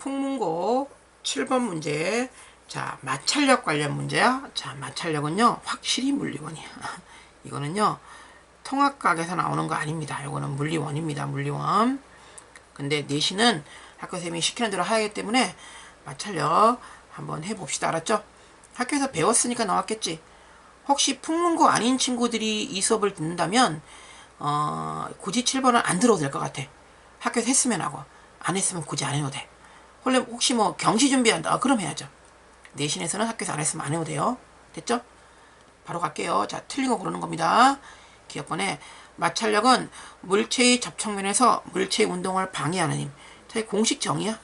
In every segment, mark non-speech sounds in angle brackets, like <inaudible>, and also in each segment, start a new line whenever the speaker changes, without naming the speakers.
풍문고 7번 문제. 자, 마찰력 관련 문제야. 자, 마찰력은요, 확실히 물리원이야. <laughs> 이거는요, 통합각에서 나오는 거 아닙니다. 이거는 물리원입니다. 물리원. 근데 내신은 학교쌤이 시키는 대로 하기 때문에 마찰력 한번 해봅시다. 알았죠? 학교에서 배웠으니까 나왔겠지. 혹시 풍문고 아닌 친구들이 이 수업을 듣는다면, 어, 굳이 7번은 안 들어도 될 것 같아. 학교에서 했으면 하고, 안 했으면 굳이 안 해도 돼. 원래 혹시 뭐 경시 준비한다. 아, 그럼 해야죠. 내신에서는 학교에서 안 했으면 안 해도 돼요. 됐죠? 바로 갈게요. 자, 틀린 거 고르는 겁니다. 기억번에 마찰력은 물체의 접촉면에서 물체의 운동을 방해하는 힘. 자, 이 공식 정의야.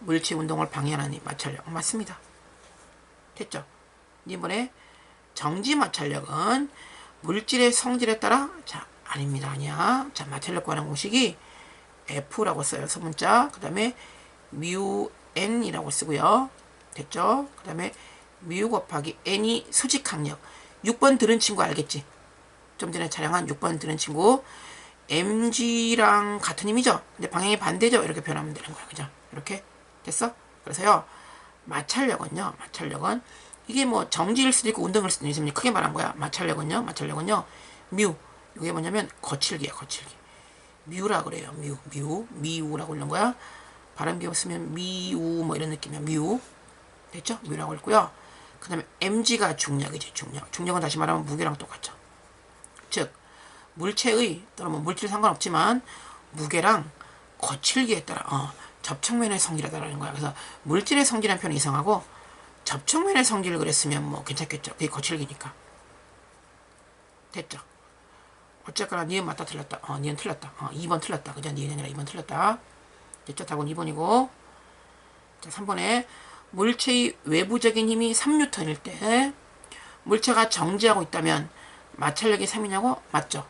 물체 운동을 방해하는 힘. 마찰력. 맞습니다. 됐죠? 이번에 정지 마찰력은 물질의 성질에 따라 자, 아닙니다. 아니야. 자, 마찰력 관한 공식이 F라고 써요. 소문자. 그 다음에 뮤 N이라고 쓰고요. 됐죠? 그 다음에 뮤 곱하기 N이 수직 항력. 6번 들은 친구 알겠지? 좀 전에 촬영한 6번 들은 친구. mg랑 같은 힘이죠? 근데 방향이 반대죠? 이렇게 변하면 되는 거야. 그죠? 이렇게. 됐어? 그래서요. 마찰력은요. 마찰력은 이게 뭐 정지일 수도 있고 운동일 수도 있습니다. 크게 말한 거야. 마찰력은요. 마찰력은요. 뮤. 이게 뭐냐면 거칠기야. 거칠기. 뮤라 그래요. 뮤. 뮤. 미우라고 읽는 거야. 발음 비었으면 미우 뭐 이런 느낌이야. 뮤. 됐죠? 뮤라고 읽고요. 그 다음에 mg가 중력이지. 중력. 중력은 다시 말하면 무게랑 똑같죠. 즉 물체의 또는 뭐 물질 상관없지만 무게랑 거칠기에 따라 어, 접촉면의 성질에 따라는 거야. 그래서 물질의 성질한 표현 이상하고 접촉면의 성질을 그랬으면 뭐 괜찮겠죠. 그게 거칠기니까. 됐죠. 어쨌거나 니은 맞다 틀렸다. 어, 니은 틀렸다. 어, 2번 틀렸다. 그죠? 니은이 아니라 2번 틀렸다. 됐죠? 답은 2번이고. 자, 3번에 물체의 외부적인 힘이 3N일 때 물체가 정지하고 있다면 마찰력이 3이냐고? 맞죠?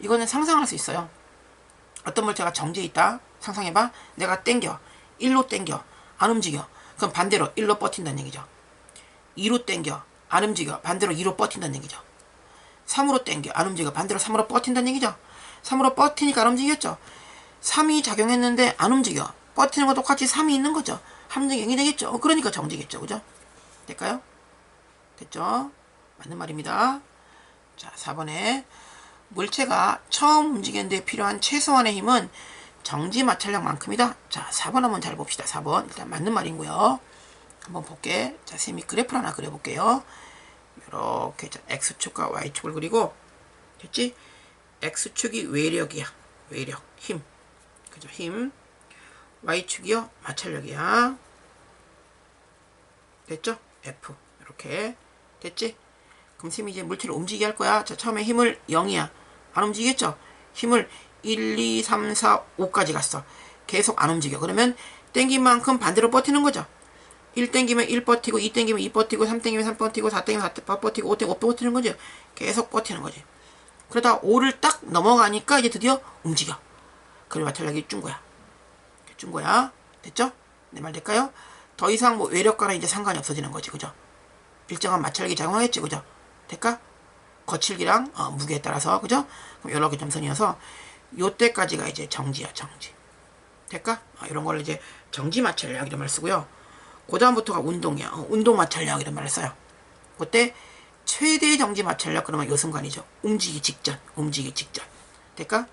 이거는 상상할 수 있어요. 어떤 물체가 정지해 있다. 상상해봐. 내가 땡겨. 1로 땡겨. 안 움직여. 그럼 반대로 1로 버틴다는 얘기죠. 2로 땡겨. 안 움직여. 반대로 2로 버틴다는 얘기죠. 3으로 땡겨. 안 움직여. 반대로 3으로 버틴다는 얘기죠. 3으로 버티니까 안 움직였죠. 3이 작용했는데 안 움직여. 버티는 거 똑같이 3이 있는 거죠. 함정이 되겠죠. 어, 그러니까 정지겠죠. 그죠? 될까요? 됐죠? 맞는 말입니다. 자, 4번에 물체가 처음 움직이는데 필요한 최소한의 힘은 정지 마찰력만큼이다. 자, 4번 한번 잘 봅시다. 4번. 일단 맞는 말이고요. 한번 볼게. 자, 쌤이 그래프를 하나 그려볼게요. 이렇게 자, X축과 Y축을 그리고 됐지? X축이 외력이야. 외력, 힘. 그죠? 힘. Y축이요. 마찰력이야. 됐죠? F. 이렇게. 됐지? 그럼 쌤이 이제 물체를 움직이게 할 거야. 자, 처음에 힘을 0이야. 안 움직이겠죠? 힘을 1, 2, 3, 4, 5까지 갔어. 계속 안 움직여. 그러면 땡긴 만큼 반대로 버티는 거죠. 1 땡기면 1 버티고, 2 땡기면 2 버티고, 3 땡기면 3 버티고, 4 땡기면 4 버티고, 5 땡기면 5 버티는 거죠. 계속 버티는 거지. 그러다 5를 딱 넘어가니까 이제 드디어 움직여. 그래 마찰력이 준 거야. 준 거야. 됐죠? 내 말 될까요? 더 이상 뭐 외력과는 이제 상관이 없어지는 거지. 그죠? 일정한 마찰력이 작용하겠지. 그죠? 될까? 거칠기랑 어, 무게에 따라서 그죠? 그럼 이렇게 점선이어서 요때까지가 이제 정지야 정지 될까? 어, 이런 걸 이제 정지 마찰력 이런 말 쓰고요 그 다음부터가 운동이야 어, 운동 마찰력 이런 말을 써요 그때 최대 정지 마찰력 그러면 요 순간이죠 움직이기 직전 움직이기 직전 될까?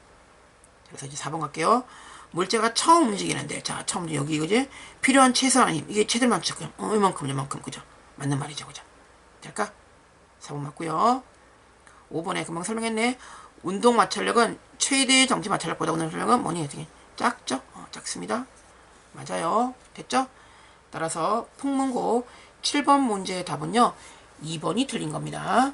그래서 이제 4번 갈게요 물체가 처음 움직이는데 자 처음 여기 그지 필요한 최소한 힘 이게 최대만 지금 어, 이만큼 이만큼 그죠 맞는 말이죠 그죠 될까? 4번 맞고요 5번에 금방 설명했네. 운동 마찰력은 최대 정지 마찰력보다 운동 마찰력은 뭐니? 어떻게 작죠? 어, 작습니다. 맞아요. 됐죠? 따라서 풍문고 7번 문제의 답은요. 2번이 틀린 겁니다.